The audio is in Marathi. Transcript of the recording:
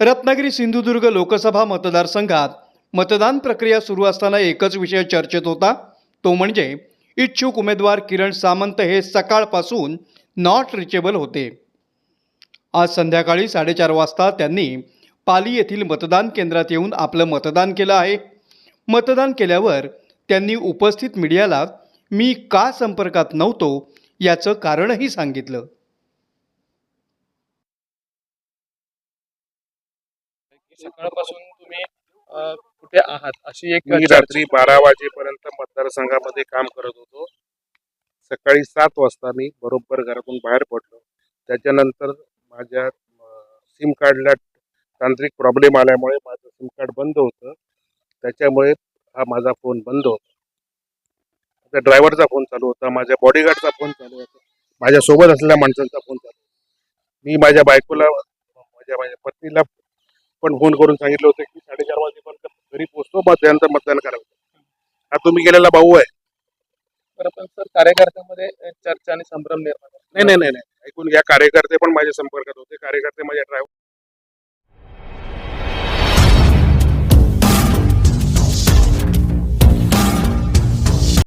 रत्नागिरी सिंधुदुर्ग लोकसभा मतदारसंघात मतदान प्रक्रिया सुरू असताना एकच विषय चर्चेत होता. तो म्हणजे इच्छुक उमेदवार किरण सामंत हे सकाळपासून नॉट रिचेबल होते. आज संध्याकाळी साडेचार वाजता त्यांनी पाली येथील मतदान केंद्रात येऊन आपलं मतदान केलं आहे. मतदान केल्यावर त्यांनी उपस्थित मीडियाला मी का संपर्कात नव्हतो याचं कारणही सांगितलं. सकाळपासून तुम्ही अ, कुठे आहात? अशी एक मी चर्चा- रात्री बारा वाजेपर्यंत मतदारसंघामध्ये काम करत होतो. सकाळी सात वाजता मी बरोबर घरातून बाहेर पडलो. त्याच्यानंतर माझ्या सिम कार्डला तांत्रिक प्रॉब्लेम आल्यामुळे माझं सिम कार्ड बंद होतं. त्याच्यामुळे हा माझा फोन बंद होता. आता ड्रायव्हरचा फोन चालू होता माझ्या बॉडीगार्डचा फोन चालू होता माझ्या सोबत असलेल्या माणसांचा फोन चालू होता. मी माझ्या बायकोला माझ्या माझ्या पत्नीला पण फोन करून सांगितलं होतं की साडेचार वाजेपर्यंत घरी पोहोचतो मग त्यानंतर मतदान करायचं हा तुम्ही गेलेला भाऊ आहे. बरं, पण सर कार्यकर्त्यांमध्ये चर्चा आणि संभ्रम निर्माण. नाही नाही नाही नाही. ऐकून घ्या कार्यकर्ते पण माझ्या संपर्कात होते. कार्यकर्ते माझ्या ड्रायव्हर